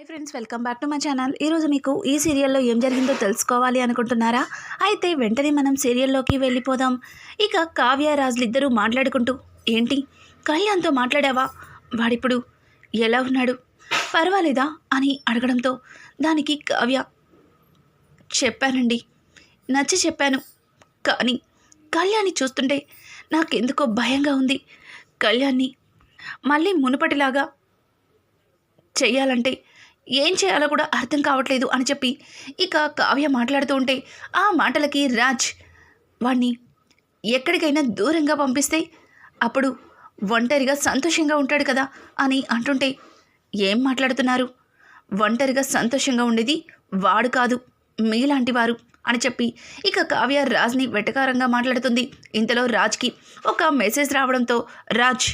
Hi friends welcome back to my channel. ఈరోజు మీకు ఈ సీరియల్లో ఏం జరిగిందో తెలుసుకోవాలి అనుకుంటున్నారా? అయితే వెంటనే మనం సీరియల్లోకి వెళ్ళిపోదాం. ఇక కావ్య రాజులు ఇద్దరూ మాట్లాడుకుంటూ ఏంటి? కళ్యాణ్తో మాట్లాడావా? వాడిప్పుడు ఎలా ఉన్నాడు? పర్వాలేదా? అని అడగడంతో దానికి కావ్య చెప్పానండి. నచ్చి చెప్పాను. కానీ కళ్యాణ్ని చూస్తుంటే నాకెందుకో భయంగా ఉంది. కళ్యాణ్ని మళ్ళీ మునుపటిలాగా చెయ్యాలంటే ఏం చేయాలో కూడా అర్థం కావట్లేదు అని చెప్పి ఇక కావ్య మాట్లాడుతూ ఉంటే ఆ మాటలకి రాజ్ వాణ్ణి ఎక్కడికైనా దూరంగా పంపిస్తే అప్పుడు ఒంటరిగా సంతోషంగా ఉంటాడు కదా అని అంటుంటే ఏం మాట్లాడుతున్నారు? ఒంటరిగా సంతోషంగా ఉండేది వాడు కాదు మీలాంటి వారు అని చెప్పి ఇక కావ్య రాజ్ని వెటకారంగా మాట్లాడుతుంది. ఇంతలో రాజ్కి ఒక మెసేజ్ రావడంతో రాజ్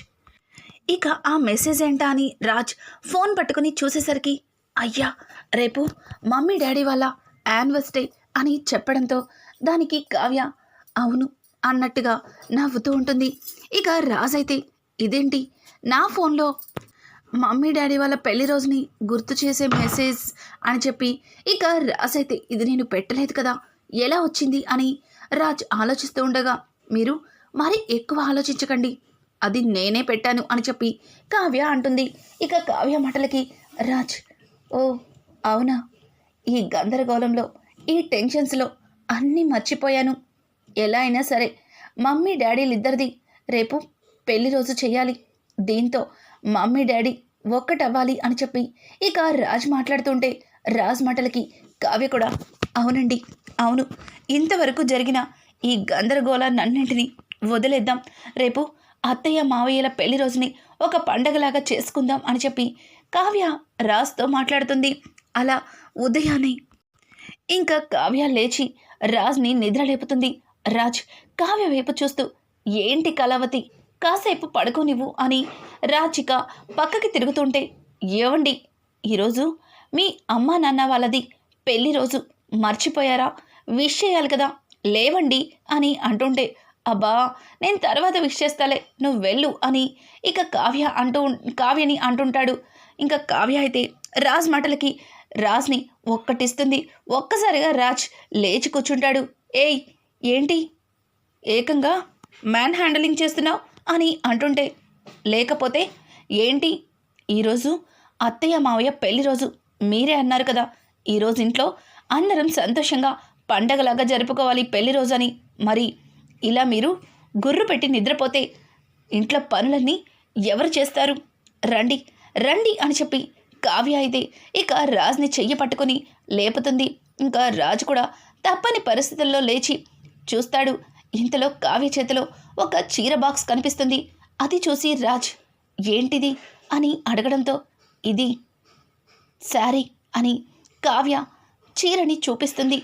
ఇక ఆ మెసేజ్ ఏంటా అని రాజ్ ఫోన్ పట్టుకుని చూసేసరికి అయ్యా రేపు మమ్మీ డాడీ వాళ్ళ యానివర్సరీ అని చెప్పడంతో దానికి కావ్య అవును అన్నట్టుగా నవ్వుతూ ఉంటుంది. ఇక రాజైతే అయితే ఇదేంటి? నా ఫోన్లో మమ్మీ డాడీ వాళ్ళ పెళ్ళి రోజుని గుర్తు చేసే మెసేజ్ అని చెప్పి ఇక రాజైతే అయితే ఇది నేను పెట్టలేదు కదా ఎలా వచ్చింది అని రాజ్ ఆలోచిస్తూ ఉండగా మీరు మరి ఎక్కువ ఆలోచించకండి అది నేనే పెట్టాను అని చెప్పి కావ్య అంటుంది. ఇక కావ్య మాటలకి రాజ్ ఓ అవునా. ఈ గందరగోళంలో ఈ టెన్షన్స్లో అన్నీ మర్చిపోయాను. ఎలా అయినా సరే మమ్మీ డాడీలిద్దరిది రేపు పెళ్ళి రోజు చేయాలి. దీంతో మమ్మీ డాడీ ఒక్కటవ్వాలి అని చెప్పి ఇక రాజ్ మాట్లాడుతుంటే రాజ్ మాటలకి కావ్య కూడా అవునండి అవును. ఇంతవరకు జరిగిన ఈ గందరగోళాన్నింటినీ వదిలేద్దాం. రేపు అత్తయ్య మావయ్యల పెళ్ళి రోజుని ఒక పండగలాగా చేసుకుందాం అని చెప్పి కావ్య రాజ్తో మాట్లాడుతుంది. అలా ఉదయాన్నే ఇంకా కావ్య లేచి రాజ్ని నిద్ర లేపుతుంది. రాజ్ కావ్య వైపు చూస్తూ ఏంటి కళావతి కాసేపు పడుకోనివ్వు అని రాజిక పక్కకి తిరుగుతుంటే ఏవండి ఈరోజు మీ అమ్మా నాన్న వాళ్ళది పెళ్ళి రోజు మర్చిపోయారా? విష్ చేయాలి కదా లేవండి అని అంటుంటే అబ్బా నేను తర్వాత విష్ చేస్తాలే నువ్వు వెళ్ళు అని ఇక కావ్య అంటూ కావ్యని అంటుంటాడు. ఇంకా కావ్య అయితే రాజ్ మాటలకి రాజ్ని ఒక్కటిస్తుంది. ఒక్కసారిగా రాజ్ లేచి కూర్చుంటాడు. ఏయ్ ఏంటి? ఏకంగా మ్యాన్ హ్యాండలింగ్ చేస్తున్నావు? అని అంటుంటే లేకపోతే ఏంటి? ఈరోజు అత్తయ్య మావయ్య పెళ్ళి రోజు మీరే అన్నారు కదా. ఈరోజు ఇంట్లో అందరం సంతోషంగా పండగలాగా జరుపుకోవాలి పెళ్ళి రోజు అని. మరి ఇలా మీరు గుర్రు పెట్టి నిద్రపోతే ఇంట్లో పనులన్నీ ఎవరు చేస్తారు? రండి రండి అని చెప్పి కావ్య అయితే ఇక రాజ్ని చెయ్యి పట్టుకుని లేపుతుంది. ఇంకా రాజు కూడా తప్పని పరిస్థితుల్లో లేచి చూస్తాడు. ఇంతలో కావ్య చేతిలో ఒక చీర బాక్స్ కనిపిస్తుంది. అది చూసి రాజ్ ఏంటిది? అని అడగడంతో ఇది శారీ అని కావ్య చీరని చూపిస్తుంది.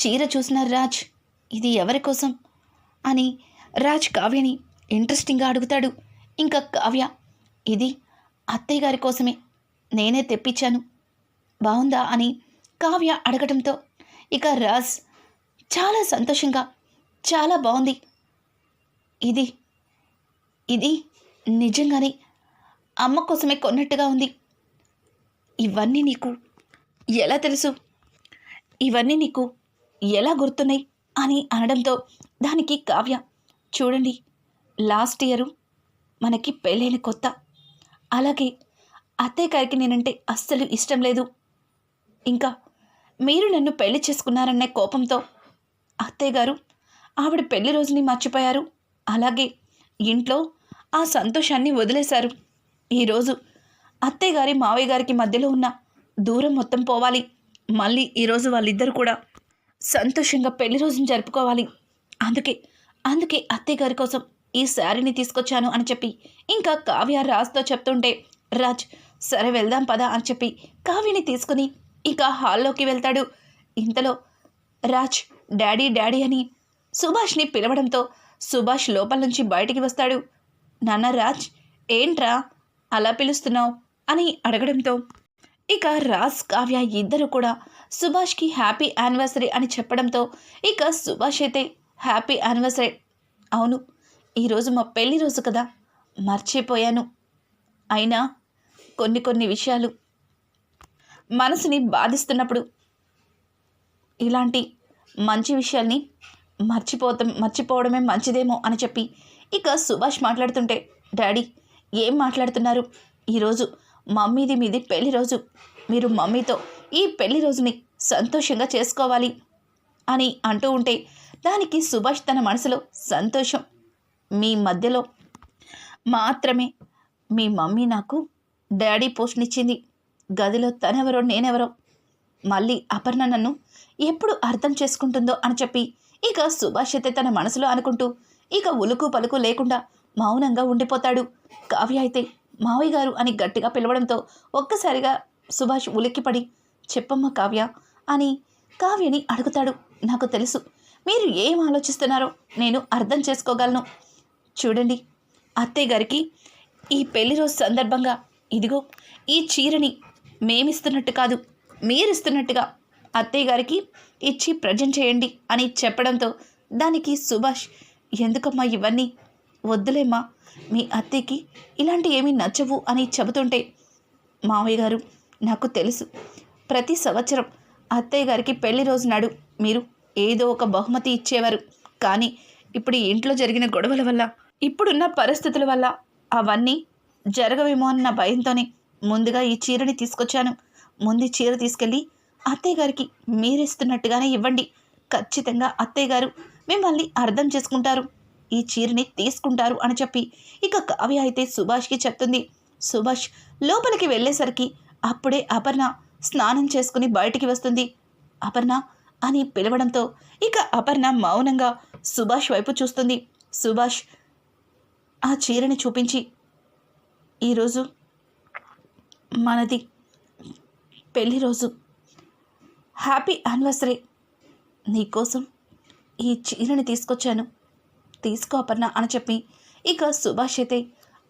చీర చూసిన రాజ్ ఇది ఎవరి కోసం? అని రాజ్ కావ్యని ఇంట్రెస్టింగ్గా అడుగుతాడు. ఇంకా కావ్య ఇది అత్తయ్య గారి కోసమే. నేనే తెప్పించాను. బాగుందా అని కావ్య అడగడంతో ఇక రాజ్ చాలా సంతోషంగా చాలా బాగుంది ఇది ఇది నిజంగానే అమ్మ కోసమే కొన్నట్టుగా ఉంది. ఇవన్నీ నీకు ఎలా తెలుసు? ఇవన్నీ నీకు ఎలా గుర్తున్నాయి? అని అనడంతో దానికి కావ్య. చూడండి లాస్ట్ ఇయరు మనకి పెళ్ళైన కొత్త. అలాగే అత్తయ్య గారికి నేనంటే అస్సలు ఇష్టం లేదు. ఇంకా మీరు నన్ను పెళ్ళి చేసుకున్నారనే కోపంతో అత్తయ్య గారు ఆవిడ పెళ్ళి రోజుని మర్చిపోయారు. అలాగే ఇంట్లో ఆ సంతోషాన్ని వదిలేశారు. ఈరోజు అత్తయ్య గారి మావయ్య గారికి మధ్యలో ఉన్న దూరం మొత్తం పోవాలి. మళ్ళీ ఈరోజు వాళ్ళిద్దరు కూడా సంతోషంగా పెళ్ళి రోజుని జరుపుకోవాలి. అందుకే అందుకే అత్తయ్య గారి కోసం ఈ శారీని తీసుకొచ్చాను అని చెప్పి ఇంకా కావ్య రాజ్తో చెప్తుంటే రాజ్ సరే వెళ్దాం పదా అని చెప్పి కావ్యని తీసుకుని ఇంకా హాల్లోకి వెళ్తాడు. ఇంతలో రాజ్ డాడీ డాడీ అని సుభాష్ని పిలవడంతో సుభాష్ లోపల నుంచి బయటికి వస్తాడు. నాన్న రాజ్ ఏంట్రా అలా పిలుస్తున్నావు అని అడగడంతో ఇక రాజ్ కావ్య ఇద్దరు కూడా సుభాష్కి హ్యాపీ యానివర్సరీ అని చెప్పడంతో ఇక సుభాష్ అయితే హ్యాపీ యానివర్సరీ. అవును ఈరోజు మా పెళ్ళి రోజు కదా. మర్చిపోయాను. అయినా కొన్ని కొన్ని విషయాలు మనసుని బాధిస్తున్నప్పుడు ఇలాంటి మంచి విషయాల్ని మర్చిపోతాం మర్చిపోవడమే మంచిదేమో అని చెప్పి ఇక సుభాష్ మాట్లాడుతుంటే డాడీ ఏం మాట్లాడుతున్నారు? ఈరోజు మమ్మీది మీది పెళ్ళి రోజు. మీరు మమ్మీతో ఈ పెళ్ళి రోజుని సంతోషంగా చేసుకోవాలి అని అంటూ ఉంటే దానికి సుభాష్ తన మనసులో సంతోషం. మీ మధ్యలో మాత్రమే మీ మమ్మీ నాకు డాడీ పోస్ట్నిచ్చింది గదిలో తనెవరో నేనెవరో? మళ్ళీ అపర్ణ నన్ను ఎప్పుడు అర్థం చేసుకుంటుందో అని చెప్పి ఇక సుభాష్ అయితే తన మనసులో అనుకుంటూ ఇక ఉలుకు పలుకు లేకుండా మౌనంగా ఉండిపోతాడు. కావ్య అయితే మావయ్య గారు అని గట్టిగా పిలవడంతో ఒక్కసారిగా సుభాష్ ఉలిక్కిపడి చెప్పమ్మ కావ్య అని కావ్యని అడుగుతాడు. నాకు తెలుసు మీరు ఏం ఆలోచిస్తున్నారో నేను అర్థం చేసుకోగలను. చూడండి అత్తయ్య గారికి ఈ పెళ్ళి రోజు సందర్భంగా ఇదిగో ఈ చీరని మేమిస్తున్నట్టు కాదు మీరిస్తున్నట్టుగా అత్తయ్య గారికి ఇచ్చి ప్రజెంట్ చేయండి అని చెప్పడంతో దానికి సుభాష్ ఎందుకమ్మా ఇవన్నీ? వద్దులేమ్మా మీ అత్తయ్యకి ఇలాంటి ఏమీ నచ్చవు అని చెబుతుంటే మావయ్య గారు నాకు తెలుసు ప్రతి సంవత్సరం అత్తయ్య గారికి పెళ్ళి రోజు నాడు మీరు ఏదో ఒక బహుమతి ఇచ్చేవారు. కానీ ఇప్పుడు ఇంట్లో జరిగిన గొడవల వల్ల ఇప్పుడున్న పరిస్థితుల వల్ల అవన్నీ జరగవేమో అన్న భయంతోనే ముందుగా ఈ చీరని తీసుకొచ్చాను. ముందు చీర తీసుకెళ్ళి అత్తయ్య గారికి మీరిస్తున్నట్టుగానే ఇవ్వండి. ఖచ్చితంగా అత్తయ్య గారు మిమ్మల్ని అర్థం చేసుకుంటారు. ఈ చీరని తీసుకుంటారు అని చెప్పి ఇక కావ్య అయితే సుభాష్కి చెప్తుంది. సుభాష్ లోపలికి వెళ్ళేసరికి అప్పుడే అపర్ణ స్నానం చేసుకుని బయటికి వస్తుంది. అపర్ణ అని పిలవడంతో ఇక అపర్ణ మౌనంగా సుభాష్ వైపు చూస్తుంది. సుభాష్ ఆ చీరని చూపించి ఈరోజు మనది పెళ్ళి రోజు. Happy anniversary. నీకోసం ఈ చీరని తీసుకొచ్చాను. తీసుకో అపర్ణ అని చెప్పి ఇక సుభాష్ అయితే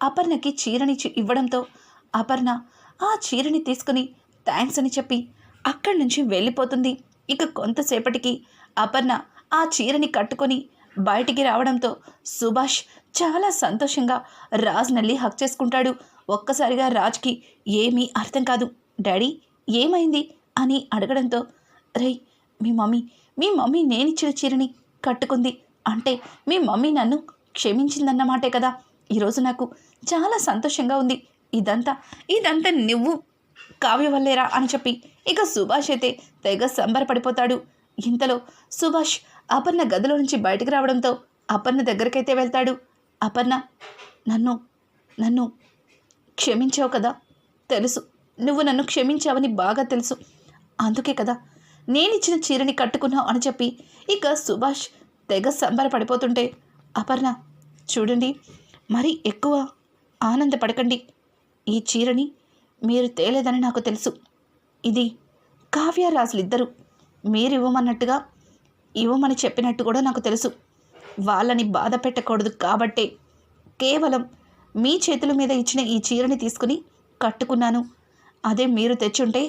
అపర్ణకి చీరని ఇవ్వడంతో అపర్ణ ఆ చీరని తీసుకుని థ్యాంక్స్ అని చెప్పి అక్కడి నుంచి వెళ్ళిపోతుంది. ఇక కొంతసేపటికి అపర్ణ ఆ చీరని కట్టుకొని బయటికి రావడంతో సుభాష్ చాలా సంతోషంగా రాజ్ నల్లి హక్ చేసుకుంటాడు. ఒక్కసారిగా రాజ్కి ఏమీ అర్థం కాదు. డాడీ ఏమైంది? అని అడగడంతో రేయ్ మీ మమ్మీ మీ మమ్మీ నేనిచ్చిన చీరని కట్టుకుంది. అంటే మీ మమ్మీ నన్ను క్షమించిందన్నమాటే కదా. ఈరోజు నాకు చాలా సంతోషంగా ఉంది. ఇదంతా ఇదంతా నువ్వు కావ్య వల్లేరా? అని చెప్పి ఇక సుభాష్ అయితే తెగ సంబరపడిపోతాడు. ఇంతలో సుభాష్ అపర్ణ గదిలో నుంచి బయటకు రావడంతో అపర్ణ దగ్గరికైతే వెళ్తాడు. అపర్ణ నన్ను నన్ను క్షమించావు కదా? తెలుసు. నువ్వు నన్ను క్షమించావని బాగా తెలుసు. అందుకే కదా నేనిచ్చిన చీరని కట్టుకున్నావు అని చెప్పి ఇక సుభాష్ తెగ సంబరపడిపోతుంటే అపర్ణ చూడండి మరి ఎక్కువ ఆనందపడకండి. ఈ చీరని మీరు తేలేదని నాకు తెలుసు. ఇది కావ్యరాజులిద్దరూ మీరు ఇవ్వమన్నట్టుగా ఇవ్వమని చెప్పినట్టు కూడా నాకు తెలుసు. వాళ్ళని బాధ పెట్టకూడదు కాబట్టే కేవలం మీ చేతుల మీద ఇచ్చిన ఈ చీరని తీసుకుని కట్టుకున్నాను. అదే మీరు తెచ్చుంటే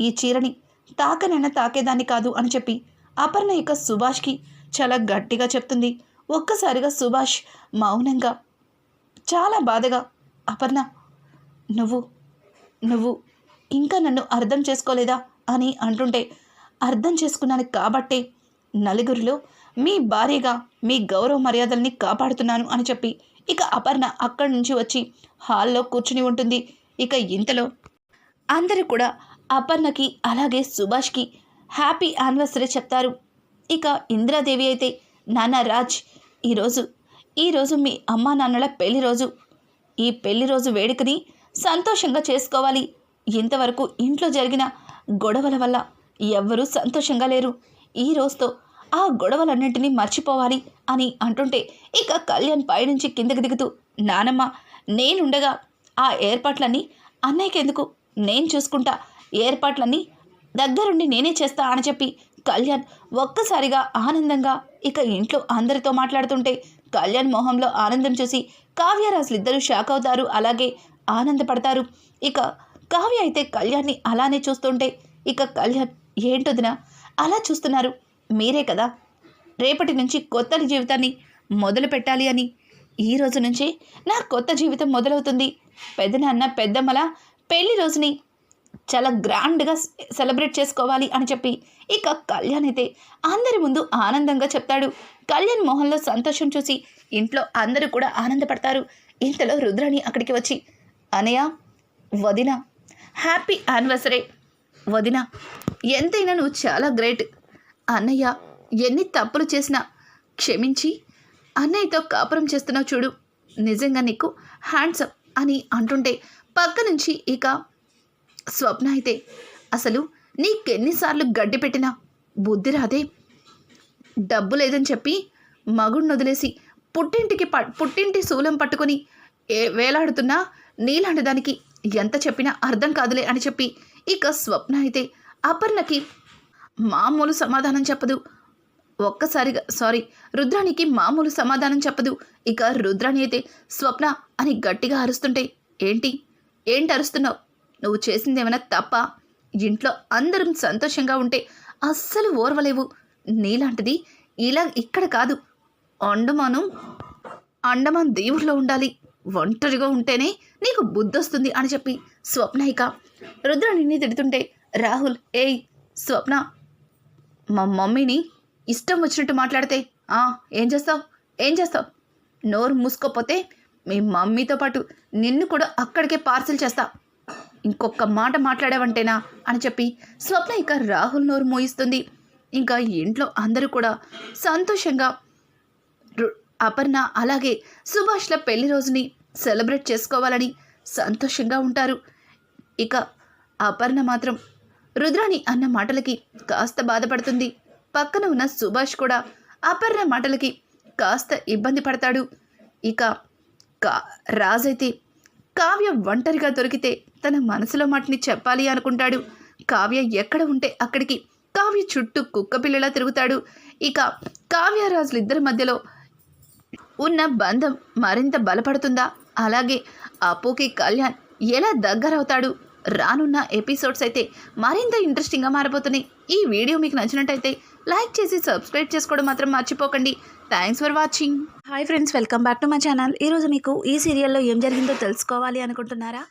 ఈ చీరని తాకనైనా తాకేదాన్ని కాదు అని చెప్పి అపర్ణ యొక్క సుభాష్కి చాలా గట్టిగా చెప్తుంది. ఒక్కసారిగా సుభాష్ మౌనంగా చాలా బాధగా అపర్ణ నువ్వు నువ్వు ఇంకా నన్ను అర్థం చేసుకోలేదా అని అంటుంటే అర్థం చేసుకున్నాను కాబట్టే నలుగురిలో మీ భార్యగా మీ గౌరవ మర్యాదల్ని కాపాడుతున్నాను అని చెప్పి ఇక అపర్ణ అక్కడి నుంచి వచ్చి హాల్లో కూర్చుని ఉంటుంది. ఇక ఇంతలో అందరూ కూడా అపర్ణకి అలాగే సుభాష్కి హ్యాపీ యానివర్సరీ చెప్తారు. ఇక ఇందిరాదేవి అయితే నాన్న రాజ్ ఈరోజు ఈరోజు మీ అమ్మా నాన్నల పెళ్ళి రోజు. ఈ పెళ్ళి రోజు వేడుకని సంతోషంగా చేసుకోవాలి. ఇంతవరకు ఇంట్లో జరిగిన గొడవల వల్ల ఎవ్వరూ సంతోషంగా లేరు. ఈ రోజుతో ఆ గొడవలన్నింటినీ మర్చిపోవాలి అని అంటుంటే ఇక కళ్యాణ్ పైనుంచి కిందకి దిగుతూ నానమ్మ నేనుండగా ఆ ఏర్పాట్లన్నీ అన్నయ్యకెందుకు? నేను చూసుకుంటా. ఏర్పాట్లన్నీ దగ్గరుండి నేనే చేస్తా అని చెప్పి కళ్యాణ్ ఒక్కసారిగా ఆనందంగా ఇక ఇంట్లో అందరితో మాట్లాడుతుంటే కళ్యాణ్ మొహంలో ఆనందం చూసి కావ్యరాజులు ఇద్దరు షాక్ అవుతారు అలాగే ఆనందపడతారు. ఇక కావ్య అయితే కళ్యాణ్ని అలానే చూస్తుంటే ఇక కళ్యాణ్ ఏంటొదినా? అలా చూస్తున్నారు. మీరే కదా. రేపటి నుంచి కొత్త జీవితాన్ని మొదలు పెట్టాలి అని. ఈ రోజు నుంచి నా కొత్త జీవితం మొదలవుతుంది. పెద్దనాన్న పెద్దమ్మల పెళ్ళి రోజుని చాలా గ్రాండ్గా సెలబ్రేట్ చేసుకోవాలి అని చెప్పి ఇక కళ్యాణ్ అయితే అందరి ముందు ఆనందంగా చెప్తాడు. కళ్యాణ్ మొహంలో సంతోషం చూసి ఇంట్లో అందరూ కూడా ఆనందపడతారు. ఇంతలో రుద్రాణి అక్కడికి వచ్చి అనయ్య వదిన హ్యాపీ యానివర్సరీ. వదిన ఎంతైనా నువ్వు చాలా గ్రేట్. అన్నయ్య ఎన్ని తప్పులు చేసినా క్షమించి అన్నయ్యతో కాపురం చేస్తున్నావు చూడు. నిజంగా నీకు హ్యాండ్సప్ అని అంటుంటే పక్క నుంచి ఇక స్వప్న అయితే అసలు నీకెన్నిసార్లు గడ్డి పెట్టినా బుద్ధి రాదే. డబ్బు లేదని చెప్పి మగుడిని వదిలేసి పుట్టింటికి ప పుట్టింటి శూలం పట్టుకొని ఏ వేలాడుతున్నా నీలాంటి దానికి ఎంత చెప్పినా అర్థం కాదులే అని చెప్పి ఇక స్వప్న అయితే అపర్ణకి మామూలు సమాధానం చెప్పదు. ఒక్కసారిగా సారీ రుద్రానికి మామూలు సమాధానం చెప్పదు. ఇక రుద్రాణి అయితే స్వప్న అని గట్టిగా అరుస్తుంటే ఏంటి? ఏంటి అరుస్తున్నావు? నువ్వు చేసింది ఏమైనా తప్ప? ఇంట్లో అందరం సంతోషంగా ఉంటే అస్సలు ఓర్వలేవు. నీలాంటిది ఇలా ఇక్కడ కాదు. అండమాను అండమాన్ దేవుల్లో ఉండాలి. ఒంటరిగా ఉంటేనే నీకు బుద్ధొస్తుంది అని చెప్పి స్వప్న ఇక రుద్రాణిని తిడుతుంటే రాహుల్ ఏయ్ స్వప్న మా మమ్మీని ఇష్టం వచ్చినట్టు మాట్లాడితే "ఆ, ఏం చేస్తావు? ఏం చేస్తావు? నోరు మూసుకోపోతే మీ మమ్మీతో పాటు నిన్ను కూడా అక్కడికే పార్సిల్ చేస్తా. ఇంకొక మాట మాట్లాడావంటేనా? అని చెప్పి స్వప్న ఇక రాహుల్ నోరు మోయిస్తుంది. ఇంకా ఇంట్లో అందరూ కూడా సంతోషంగా రు- అపర్ణ అలాగే సుభాష్ల పెళ్ళి రోజుని సెలబ్రేట్ చేసుకోవాలని సంతోషంగా ఉంటారు. ఇక అపర్ణ మాత్రం రుద్రాణి అన్న మాటలకి కాస్త బాధపడుతుంది. పక్కన ఉన్న సుభాష్ కూడా అపర్ణ మాటలకి కాస్త ఇబ్బంది పడతాడు. ఇక కా రాజైతే కావ్య ఒంటరిగా దొరికితే తన మనసులో మాటని చెప్పాలి అనుకుంటాడు. కావ్య ఎక్కడ ఉంటే అక్కడికి కావ్య చుట్టూ కుక్క పిల్లలా తిరుగుతాడు. ఇక కావ్యరాజులు ఇద్దరి మధ్యలో ఉన్న బంధం మరింత బలపడుతుందా? అలాగే అప్పుకి కళ్యాణ్ ఎలా దగ్గరవుతాడు? రానున్న ఎపిసోడ్స్ అయితే మరింత ఇంట్రెస్టింగ్గా మారిపోతున్నాయి ఈ వీడియో మీకు నచ్చినట్టయితే లైక్ చేసి సబ్స్క్రైబ్ చేసుకోవడం మాత్రం మర్చిపోకండి. Thanks for watching. Hi friends welcome back to my channel. ఈరోజు మీకు ఈ సీరియల్లో ఏం జరిగిందో తెలుసుకోవాలి అనుకుంటున్నారా?